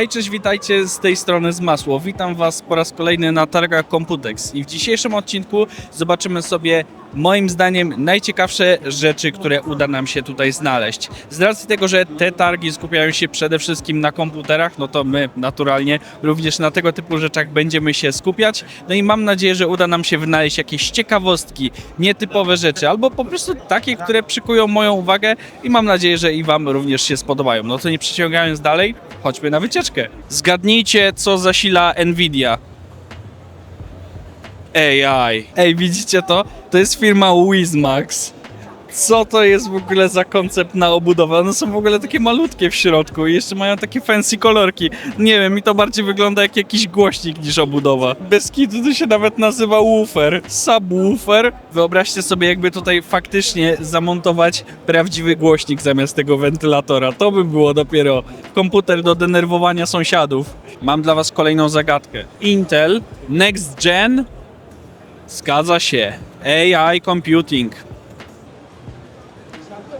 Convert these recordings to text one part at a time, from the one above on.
Hej, cześć, witajcie z tej strony z Masło. Witam Was po raz kolejny na targach Computex i w dzisiejszym odcinku zobaczymy sobie moim zdaniem najciekawsze rzeczy, które uda nam się tutaj znaleźć. Z racji tego, że te targi skupiają się przede wszystkim na komputerach, no to my naturalnie również na tego typu rzeczach będziemy się skupiać. No i mam nadzieję, że uda nam się wynaleźć jakieś ciekawostki, nietypowe rzeczy, albo po prostu takie, które przykują moją uwagę i mam nadzieję, że i Wam również się spodobają. No to nie przeciągając dalej, chodźmy na wycieczkę. Zgadnijcie, co zasila Nvidia. AI. Ej, widzicie to? To jest firma Wizmax. Co to jest w ogóle za koncept na obudowę? One są w ogóle takie malutkie w środku i jeszcze mają takie fancy kolorki. Nie wiem, mi to bardziej wygląda jak jakiś głośnik niż obudowa. Bez kitu to się nawet nazywa woofer. Subwoofer. Wyobraźcie sobie, jakby tutaj faktycznie zamontować prawdziwy głośnik zamiast tego wentylatora. To by było dopiero komputer do denerwowania sąsiadów. Mam dla was kolejną zagadkę. Intel Next Gen Zgadza się. AI Computing.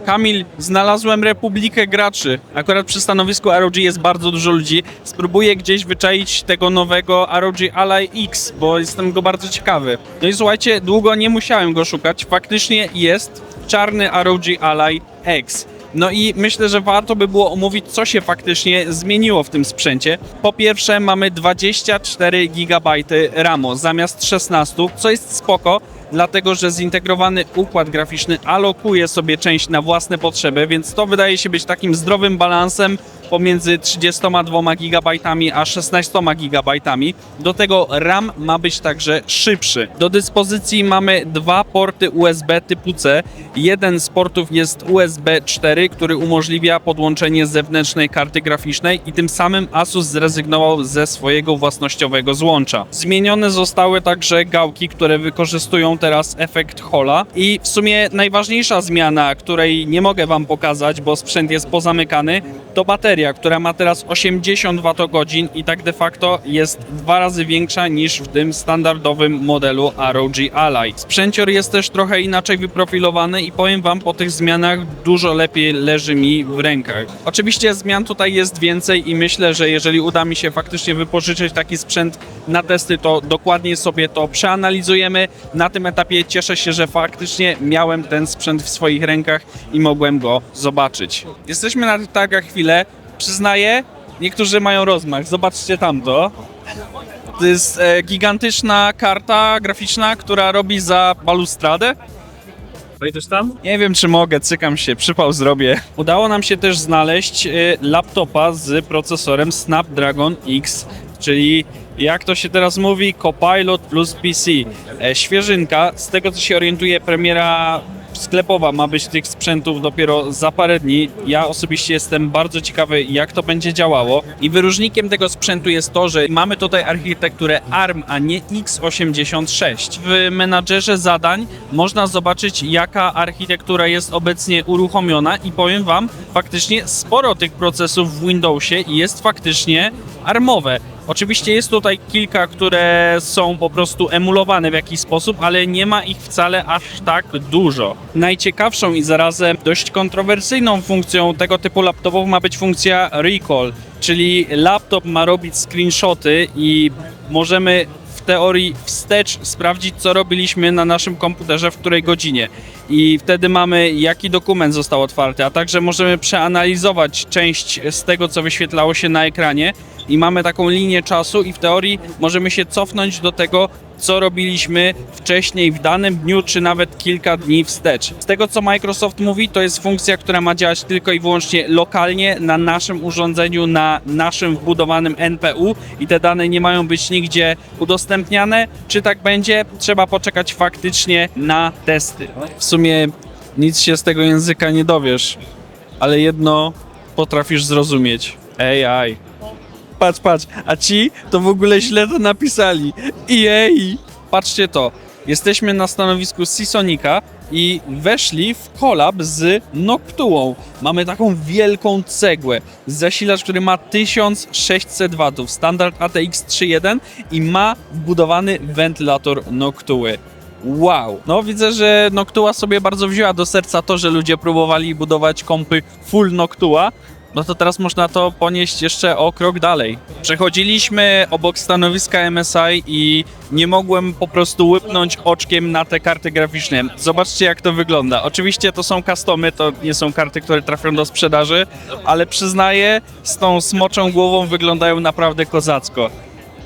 Kamil, znalazłem republikę graczy. Akurat przy stanowisku ROG jest bardzo dużo ludzi. Spróbuję gdzieś wyczaić tego nowego ROG Ally X, bo jestem go bardzo ciekawy. No i słuchajcie, długo nie musiałem go szukać. Faktycznie jest czarny ROG Ally X. No i myślę, że warto by było omówić, co się faktycznie zmieniło w tym sprzęcie. Po pierwsze, mamy 24 GB RAMu zamiast 16, co jest spoko, dlatego że zintegrowany układ graficzny alokuje sobie część na własne potrzeby, więc to wydaje się być takim zdrowym balansem pomiędzy 32 GB a 16 GB. Do tego RAM ma być także szybszy. Do dyspozycji mamy dwa porty USB typu C. Jeden z portów jest USB 4, który umożliwia podłączenie zewnętrznej karty graficznej i tym samym Asus zrezygnował ze swojego własnościowego złącza. Zmienione zostały także gałki, które wykorzystują teraz efekt Hola i w sumie najważniejsza zmiana, której nie mogę Wam pokazać, bo sprzęt jest pozamykany, to bateria, która ma teraz 80 Wh i tak de facto jest dwa razy większa niż w tym standardowym modelu ROG Ally. Sprzęcior jest też trochę inaczej wyprofilowany i powiem Wam po tych zmianach dużo lepiej leży mi w rękach. Oczywiście zmian tutaj jest więcej i myślę, że jeżeli uda mi się faktycznie wypożyczyć taki sprzęt na testy, to dokładnie sobie to przeanalizujemy. Na tym etapie cieszę się, że faktycznie miałem ten sprzęt w swoich rękach i mogłem go zobaczyć. Jesteśmy na targach chwilę. Przyznaję, niektórzy mają rozmach. Zobaczcie tamto. To jest e, gigantyczna karta graficzna, która robi za balustradę. Wejdziesz tam? Nie wiem, czy mogę, cykam się, przypał zrobię. Udało nam się też znaleźć y, laptopa z procesorem Snapdragon X, czyli jak to się teraz mówi, Copilot plus PC. E, świeżynka, z tego co się orientuje, premiera sklepowa ma być tych sprzętów dopiero za parę dni. Ja osobiście jestem bardzo ciekawy, jak to będzie działało. I wyróżnikiem tego sprzętu jest to, że mamy tutaj architekturę ARM, a nie x86. W menadżerze zadań można zobaczyć, jaka architektura jest obecnie uruchomiona i powiem Wam, faktycznie sporo tych procesów w Windowsie jest faktycznie armowe. Oczywiście jest tutaj kilka, które są po prostu emulowane w jakiś sposób, ale nie ma ich wcale aż tak dużo. Najciekawszą i zarazem dość kontrowersyjną funkcją tego typu laptopów ma być funkcja recall, czyli laptop ma robić screenshoty i możemy teorii wstecz sprawdzić, co robiliśmy na naszym komputerze w której godzinie. I wtedy mamy, jaki dokument został otwarty, a także możemy przeanalizować część z tego, co wyświetlało się na ekranie. I mamy taką linię czasu, i w teorii możemy się cofnąć do tego, co robiliśmy wcześniej w danym dniu, czy nawet kilka dni wstecz. Z tego, co Microsoft mówi, to jest funkcja, która ma działać tylko i wyłącznie lokalnie na naszym urządzeniu, na naszym wbudowanym NPU i te dane nie mają być nigdzie udostępniane. Czy tak będzie? Trzeba poczekać faktycznie na testy. W sumie nic się z tego języka nie dowiesz, ale jedno potrafisz zrozumieć. AI. Patrz, patrz, a ci to w ogóle źle to napisali. Jej! Patrzcie to. Jesteśmy na stanowisku Seasonika i weszli w kolab z Noctuą. Mamy taką wielką cegłę. Zasilacz, który ma 1600 W, standard ATX 3.1 i ma wbudowany wentylator Noctuły. Wow! No widzę, że Noctua sobie bardzo wzięła do serca to, że ludzie próbowali budować kompy full Noctua. No to teraz można to ponieść jeszcze o krok dalej. Przechodziliśmy obok stanowiska MSI i nie mogłem po prostu łypnąć oczkiem na te karty graficzne. Zobaczcie jak to wygląda. Oczywiście to są customy, to nie są karty, które trafią do sprzedaży, ale przyznaję, z tą smoczą głową wyglądają naprawdę kozacko.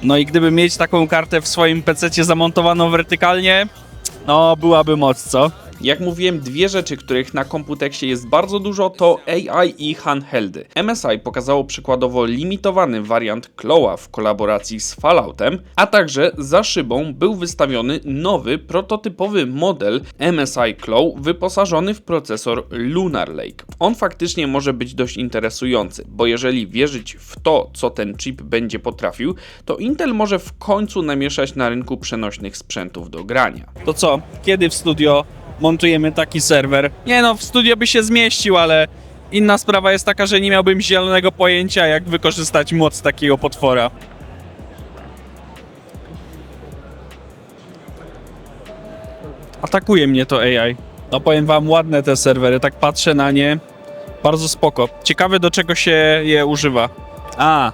No i gdyby mieć taką kartę w swoim PC zamontowaną wertykalnie, no byłaby moc, co? Jak mówiłem, dwie rzeczy, których na komputeksie jest bardzo dużo, to AI i handheldy. MSI pokazało przykładowo limitowany wariant Claw'a w kolaboracji z Falloutem, a także za szybą był wystawiony nowy, prototypowy model MSI Claw wyposażony w procesor Lunar Lake. On faktycznie może być dość interesujący, bo jeżeli wierzyć w to, co ten chip będzie potrafił, to Intel może w końcu namieszać na rynku przenośnych sprzętów do grania. To co, kiedy w studio montujemy taki serwer? Nie no, w studio by się zmieścił, ale inna sprawa jest taka, że nie miałbym zielonego pojęcia, jak wykorzystać moc takiego potwora. Atakuje mnie to AI. No powiem wam, ładne te serwery, tak patrzę na nie. Bardzo spoko. Ciekawe do czego się je używa. A,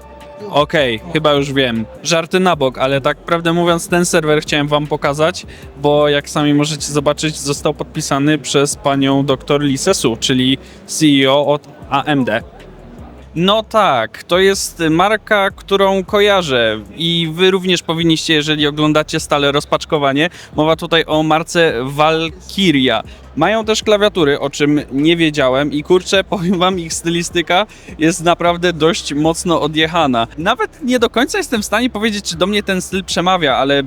okej, chyba już wiem. Żarty na bok, ale tak prawdę mówiąc, ten serwer chciałem wam pokazać, bo jak sami możecie zobaczyć, został podpisany przez panią dr Lisę Su, czyli CEO od AMD. No tak, to jest marka, którą kojarzę i wy również powinniście, jeżeli oglądacie stale rozpaczkowanie. Mowa tutaj o marce Valkyria. Mają też klawiatury, o czym nie wiedziałem i kurczę, powiem wam, ich stylistyka jest naprawdę dość mocno odjechana. Nawet nie do końca jestem w stanie powiedzieć, czy do mnie ten styl przemawia, ale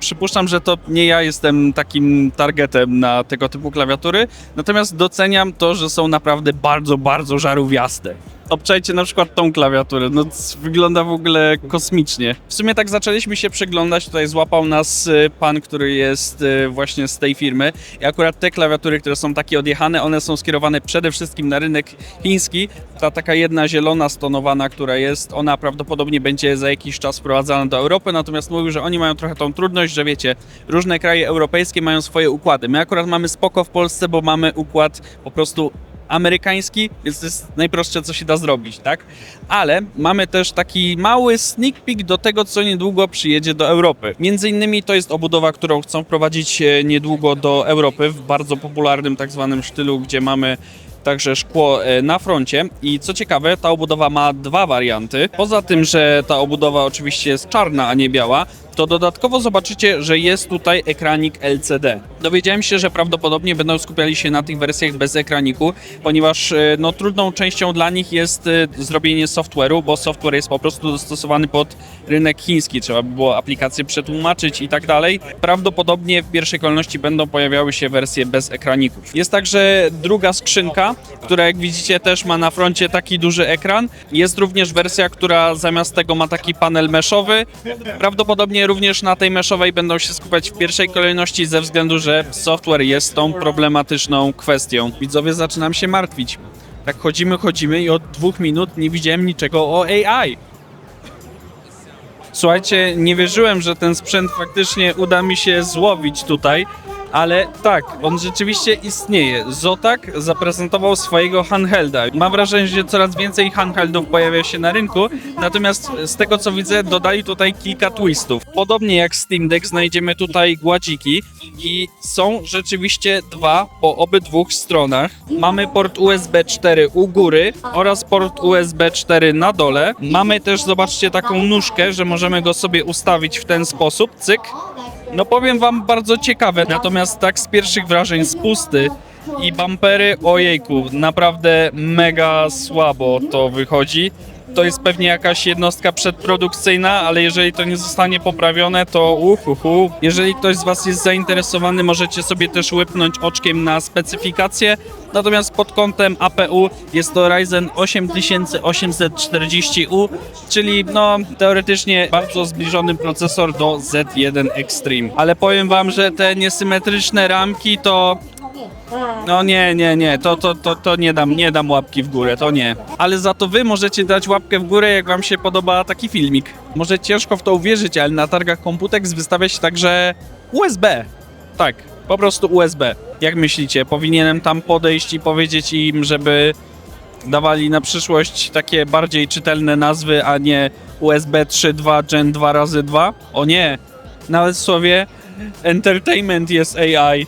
przypuszczam, że to nie ja jestem takim targetem na tego typu klawiatury, natomiast doceniam to, że są naprawdę bardzo, bardzo żarówiaste. Obczajcie na przykład tą klawiaturę, no wygląda w ogóle kosmicznie. W sumie tak zaczęliśmy się przyglądać, tutaj złapał nas y, pan, który jest y, właśnie z tej firmy i akurat te klawiatury, które są takie odjechane, one są skierowane przede wszystkim na rynek chiński. Ta taka jedna zielona stonowana, która jest, ona prawdopodobnie będzie za jakiś czas wprowadzana do Europy, natomiast mówił, że oni mają trochę tą trudność, że wiecie, różne kraje europejskie mają swoje układy. My akurat mamy spoko w Polsce, bo mamy układ po prostu amerykański, więc to jest najprostsze, co się da zrobić, tak? Ale mamy też taki mały sneak peek do tego, co niedługo przyjedzie do Europy. Między innymi to jest obudowa, którą chcą wprowadzić e, niedługo do Europy w bardzo popularnym tak zwanym sztylu, gdzie mamy także szkło e, na froncie i co ciekawe, ta obudowa ma dwa warianty. Poza tym, że ta obudowa oczywiście jest czarna, a nie biała, to dodatkowo zobaczycie, że jest tutaj ekranik LCD. Dowiedziałem się, że prawdopodobnie będą skupiali się na tych wersjach bez ekraniku, ponieważ e, no, trudną częścią dla nich jest e, zrobienie software'u, bo software jest po prostu dostosowany pod rynek chiński. Trzeba by było aplikację przetłumaczyć i tak dalej. Prawdopodobnie w pierwszej kolejności będą pojawiały się wersje bez ekraników. Jest także druga skrzynka, która jak widzicie też ma na froncie taki duży ekran. Jest również wersja, która zamiast tego ma taki panel meszowy. Prawdopodobnie również na tej meszowej będą się skupiać w pierwszej kolejności ze względu, że software jest tą problematyczną kwestią. Widzowie, zaczynam się martwić. Tak chodzimy, chodzimy i od dwóch minut nie widziałem niczego o AI. Słuchajcie, nie wierzyłem, że ten sprzęt faktycznie uda mi się złowić tutaj, ale tak, on rzeczywiście istnieje. Zotak zaprezentował swojego handhelda. Mam wrażenie, że coraz więcej handheldów pojawia się na rynku, natomiast z tego co widzę, dodali tutaj kilka twistów. Podobnie jak Steam Deck znajdziemy tutaj gładziki i są rzeczywiście dwa po obydwu stronach. Mamy port USB 4 u góry oraz port USB 4 na dole. Mamy też, zobaczcie, taką nóżkę, że możemy go sobie ustawić w ten sposób, cyk. No powiem wam, bardzo ciekawe, natomiast tak z pierwszych wrażeń z pusty i bampery, ojejku, naprawdę mega słabo to wychodzi. To jest pewnie jakaś jednostka przedprodukcyjna, ale jeżeli to nie zostanie poprawione, to uhuhu. Jeżeli ktoś z Was jest zainteresowany, możecie sobie też łypnąć oczkiem na specyfikację. Natomiast pod kątem APU jest to Ryzen 8840U, czyli no teoretycznie bardzo zbliżony procesor do Z1 Extreme. Ale powiem Wam, że te niesymetryczne ramki to no nie, nie, nie, to, to, to, to nie dam, nie dam łapki w górę, to nie. Ale za to wy możecie dać łapkę w górę, jak wam się podoba taki filmik. Może ciężko w to uwierzyć, ale na targach Computex wystawia się także USB. Tak, po prostu USB. Jak myślicie, powinienem tam podejść i powiedzieć im, żeby dawali na przyszłość takie bardziej czytelne nazwy, a nie USB 3.2 Gen 2 razy 2. O nie, nawet w słowie entertainment jest AI.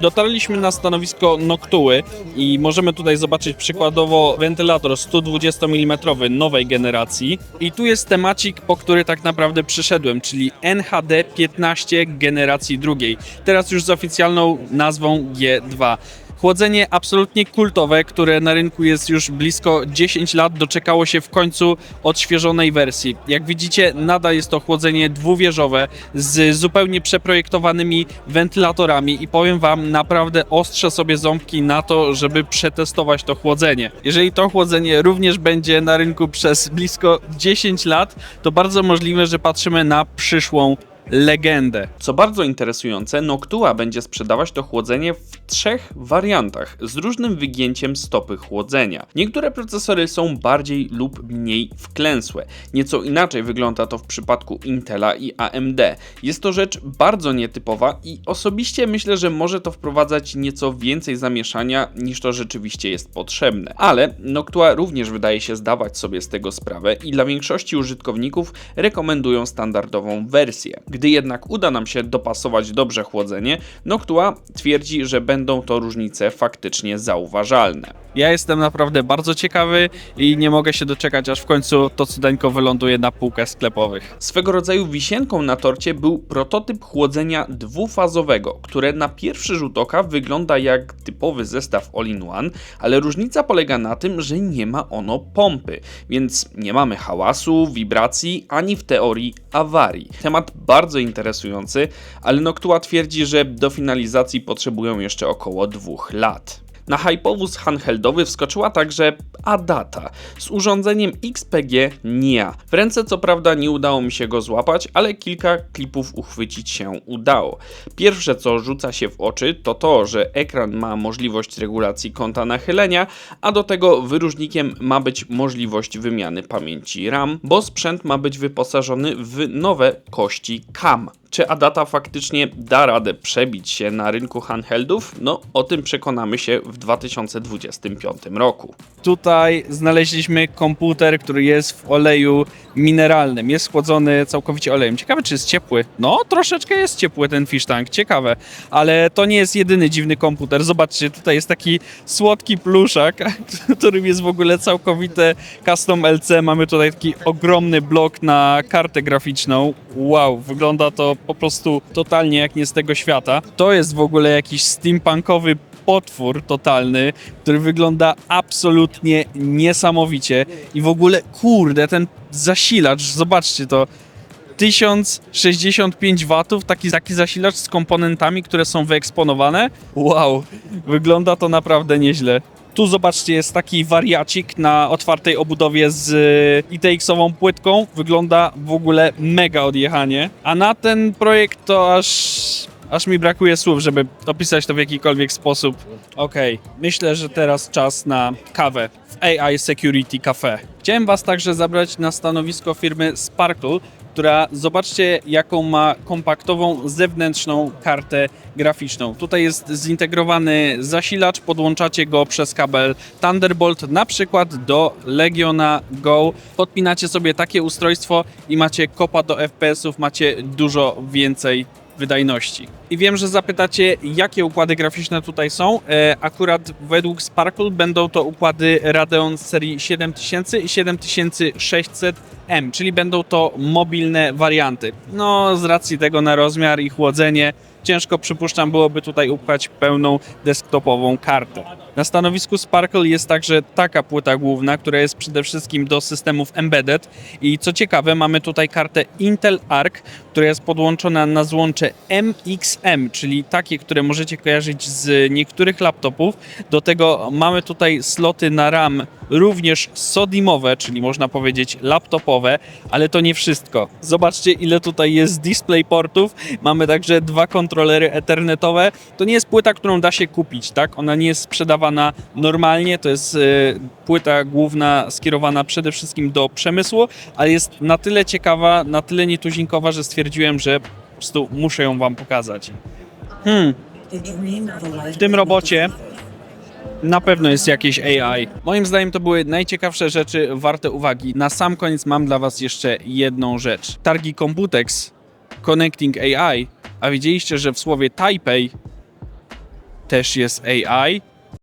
Dotarliśmy na stanowisko Noctuły i możemy tutaj zobaczyć przykładowo wentylator 120 mm nowej generacji. I tu jest temacik, po który tak naprawdę przyszedłem, czyli NHD 15 generacji drugiej. Teraz już z oficjalną nazwą G2. Chłodzenie absolutnie kultowe, które na rynku jest już blisko 10 lat, doczekało się w końcu odświeżonej wersji. Jak widzicie, nadal jest to chłodzenie dwuwieżowe z zupełnie przeprojektowanymi wentylatorami i powiem Wam, naprawdę ostrzę sobie ząbki na to, żeby przetestować to chłodzenie. Jeżeli to chłodzenie również będzie na rynku przez blisko 10 lat, to bardzo możliwe, że patrzymy na przyszłą legendę. Co bardzo interesujące, Noctua będzie sprzedawać to chłodzenie w trzech wariantach z różnym wygięciem stopy chłodzenia. Niektóre procesory są bardziej lub mniej wklęsłe. Nieco inaczej wygląda to w przypadku Intela i AMD. Jest to rzecz bardzo nietypowa i osobiście myślę, że może to wprowadzać nieco więcej zamieszania niż to rzeczywiście jest potrzebne. Ale Noctua również wydaje się zdawać sobie z tego sprawę i dla większości użytkowników rekomendują standardową wersję. Gdy jednak uda nam się dopasować dobrze chłodzenie, Noctua twierdzi, że będą to różnice faktycznie zauważalne. Ja jestem naprawdę bardzo ciekawy i nie mogę się doczekać, aż w końcu to cudeńko wyląduje na półkach sklepowych. Swego rodzaju wisienką na torcie był prototyp chłodzenia dwufazowego, które na pierwszy rzut oka wygląda jak typowy zestaw all-in-one, ale różnica polega na tym, że nie ma ono pompy, więc nie mamy hałasu, wibracji, ani w teorii awarii. Temat bardzo interesujący, ale Noctua twierdzi, że do finalizacji potrzebują jeszcze około dwóch lat. Na hypowóz handheldowy wskoczyła także Adata z urządzeniem XPG NIA. W ręce co prawda nie udało mi się go złapać, ale kilka klipów uchwycić się udało. Pierwsze co rzuca się w oczy to to, że ekran ma możliwość regulacji kąta nachylenia, a do tego wyróżnikiem ma być możliwość wymiany pamięci RAM, bo sprzęt ma być wyposażony w nowe kości CAM. Czy Adata faktycznie da radę przebić się na rynku handheldów? No, o tym przekonamy się w 2025 roku. Tutaj znaleźliśmy komputer, który jest w oleju mineralnym. Jest chłodzony całkowicie olejem. Ciekawe, czy jest ciepły. No, troszeczkę jest ciepły ten fish tank, ciekawe. Ale to nie jest jedyny dziwny komputer. Zobaczcie, tutaj jest taki słodki pluszak, którym jest w ogóle całkowite custom LC. Mamy tutaj taki ogromny blok na kartę graficzną. Wow, wygląda to po prostu totalnie jak nie z tego świata. To jest w ogóle jakiś steampunkowy potwór totalny, który wygląda absolutnie niesamowicie i w ogóle kurde, ten zasilacz, zobaczcie to. 1065 watów, taki, taki zasilacz z komponentami, które są wyeksponowane. Wow, wygląda to naprawdę nieźle. Tu zobaczcie, jest taki wariacik na otwartej obudowie z y, ITX-ową płytką. Wygląda w ogóle mega odjechanie. A na ten projekt to aż Aż mi brakuje słów, żeby opisać to w jakikolwiek sposób. Okej, myślę, że teraz czas na kawę w AI Security Cafe. Chciałem Was także zabrać na stanowisko firmy Sparkle, która zobaczcie, jaką ma kompaktową zewnętrzną kartę graficzną. Tutaj jest zintegrowany zasilacz, podłączacie go przez kabel Thunderbolt, na przykład do Legiona Go. Podpinacie sobie takie ustrojstwo i macie kopa do FPS-ów, macie dużo więcej wydajności. I wiem, że zapytacie, jakie układy graficzne tutaj są. E, akurat według Sparkle będą to układy Radeon z serii 7000 i 7600M, czyli będą to mobilne warianty. No, z racji tego na rozmiar i chłodzenie, ciężko przypuszczam byłoby tutaj upchać pełną desktopową kartę. Na stanowisku Sparkle jest także taka płyta główna, która jest przede wszystkim do systemów embedded i co ciekawe mamy tutaj kartę Intel Arc, która jest podłączona na złącze MXM, czyli takie, które możecie kojarzyć z niektórych laptopów. Do tego mamy tutaj sloty na RAM również SODIMowe, czyli można powiedzieć laptopowe, ale to nie wszystko. Zobaczcie ile tutaj jest DisplayPortów. Mamy także dwa kontrolery ethernetowe. To nie jest płyta, którą da się kupić, tak? Ona nie jest sprzedawana normalnie, to jest e, płyta główna skierowana przede wszystkim do przemysłu, ale jest na tyle ciekawa, na tyle nietuzinkowa, że stwierdziłem, że po prostu muszę ją wam pokazać. Hmm, w tym robocie na pewno jest jakieś AI. Moim zdaniem to były najciekawsze rzeczy warte uwagi. Na sam koniec mam dla Was jeszcze jedną rzecz. Targi Computex Connecting AI, a widzieliście, że w słowie Taipei też jest AI,